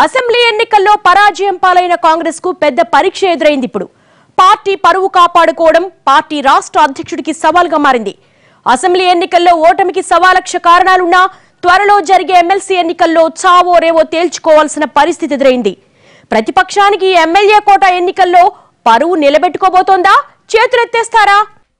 Assembly ఎన్నికల్లో పరాజయం పాలైన కాంగ్రెస్కు పెద్ద పరీక్ష ఎదురైంది ఇప్పుడు. పార్టీ పరువు కాపాడుకోవడం పార్టీ రాష్ట్ర అధ్యక్షుడికి సవాల్గా మారింది. అసెంబ్లీ ఎన్నికల్లో ఓటమికి సవాలక్ష కారణాలున్నా త్వరలో జరిగే ఎమ్మెల్సీ ఎన్నికల్లో చావో రేవో తేల్చుకోవాల్సిన పరిస్థితి ఎదురైంది. ప్రతిపక్షానికి ఎమ్మెల్యే కోట ఎన్నికల్లో పరువు నిలబెట్టుకోబోతోందా? చేతులెత్తేస్తారా?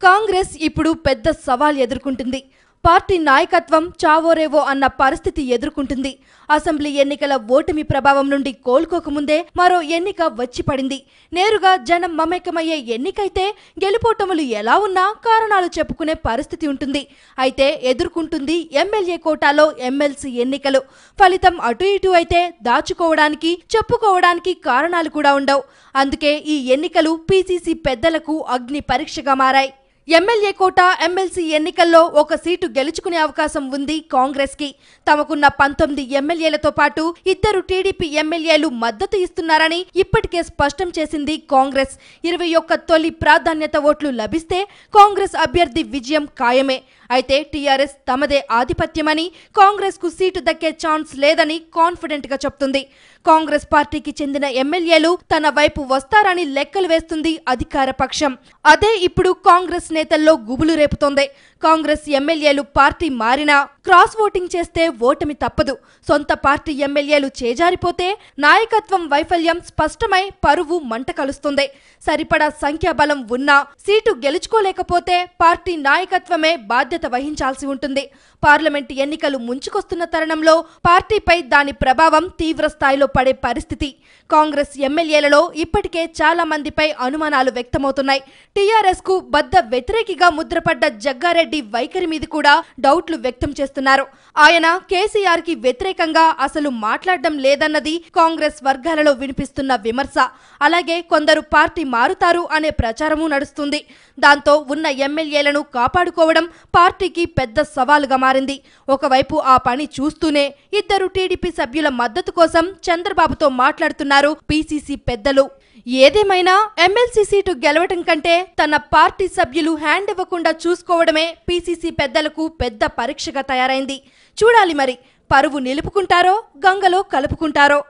కాంగ్రెస్ ఇప్పుడు పెద్ద సవాల్ ఎదుర్కొంటుంది. పార్టీ నాయకత్వం చావోరేవో అన్న పరిస్థితి ఎదుర్కొంటుంది. అసెంబ్లీ ఎన్నికల ఓటమి ప్రభావం నుండి కోలుకోకముందే మరో ఎన్నిక వచ్చి పడింది. నేరుగా జనం మమేకమయ్యే ఎన్నికైతే గెలుపోటములు ఎలా ఉన్నా కారణాలు చెప్పుకునే పరిస్థితి ఉంటుంది. అయితే ఎదుర్కొంటుంది ఎమ్మెల్యే కోటాలో ఎమ్మెల్సీ ఎన్నికలు. ఫలితం అటు ఇటు అయితే దాచుకోవడానికి చెప్పుకోవడానికి కారణాలు కూడా ఉండవు. అందుకే ఈ ఎన్నికలు పీసీసీ పెద్దలకు అగ్ని పరీక్షగా మారాయి. ఎమ్మెల్యే కోట ఎమ్మెల్సీ ఎన్నికల్లో ఒక సీటు గెలుచుకునే అవకాశం ఉంది కాంగ్రెస్కి తమకున్న పంతొమ్మిది ఎమ్మెల్యేలతో పాటు ఇద్దరు టీడీపీ ఎమ్మెల్యేలు మద్దతు ఇస్తున్నారని ఇప్పటికే స్పష్టం చేసింది కాంగ్రెస్. ఇరవై ఒక్క తొలి ప్రాధాన్యత ఓట్లు లభిస్తే కాంగ్రెస్ అభ్యర్థి విజయం ఖాయమే. అయితే టీఆర్ఎస్ తమదే ఆధిపత్యమని కాంగ్రెస్కు సీటు దక్కే ఛాన్స్ లేదని కాన్ఫిడెంట్గా చెప్తుంది. కాంగ్రెస్ పార్టీకి చెందిన ఎమ్మెల్యేలు తన వైపు వస్తారని లెక్కలు వేస్తుంది అధికార పక్షం. అదే ఇప్పుడు కాంగ్రెస్ నేతల్లో గుబులు రేపుతోంది. కాంగ్రెస్ ఎమ్మెల్యేలు పార్టీ మారినా క్రాస్ ఓటింగ్ చేస్తే ఓటమి తప్పదు. సొంత పార్టీ ఎమ్మెల్యేలు చేజారిపోతే నాయకత్వం వైఫల్యం స్పష్టమై పరువు మంట కలుస్తుంది. సరిపడా సంఖ్యాబలం ఉన్నా సీటు గెలుచుకోలేకపోతే పార్టీ నాయకత్వమే బాధ్యత వహించాల్సి ఉంటుంది. పార్లమెంట్ ఎన్నికలు ముంచుకొస్తున్న తరుణంలో పార్టీపై దాని ప్రభావం తీవ్ర స్థాయిలో పడే పరిస్థితి. కాంగ్రెస్ ఎమ్మెల్యేలలో ఇప్పటికే చాలా మందిపై అనుమానాలు వ్యక్తమవుతున్నాయి. టీఆర్ఎస్కు బద్ద వ్యతిరేకిగా ముద్రపడ్డ జగ్గారెడ్డి వైఖరి మీద కూడా డౌట్లు వ్యక్తం చేస్తున్నారు. ఆయన కేసీఆర్కి వ్యతిరేకంగా అసలు మాట్లాడడం లేదన్నది కాంగ్రెస్ వర్గాలలో వినిపిస్తున్న విమర్శ. అలాగే కొందరు పార్టీ మారుతారు అనే ప్రచారము నడుస్తుంది. దాంతో ఉన్న ఎమ్మెల్యేలను కాపాడుకోవడం పార్టీకి పెద్ద సవాలుగా మారింది. ఒకవైపు ఆ పని చూస్తూనే ఇద్దరు టీడీపీ సభ్యుల మద్దతు కోసం చంద్రబాబుతో మాట్లాడుతున్నారు పీసీసీ పెద్దలు. ఏదేమైనా ఎమ్మెల్సీ సీటు గెలవటం కంటే తన పార్టీ సభ్యులు హ్యాండ్ ఇవ్వకుండా చూసుకోవడమే పీసీసీ పెద్దలకు పెద్ద పరీక్షగా తయారైంది. చూడాలి మరి పరువు నిలుపుకుంటారో గంగలో కలుపుకుంటారో.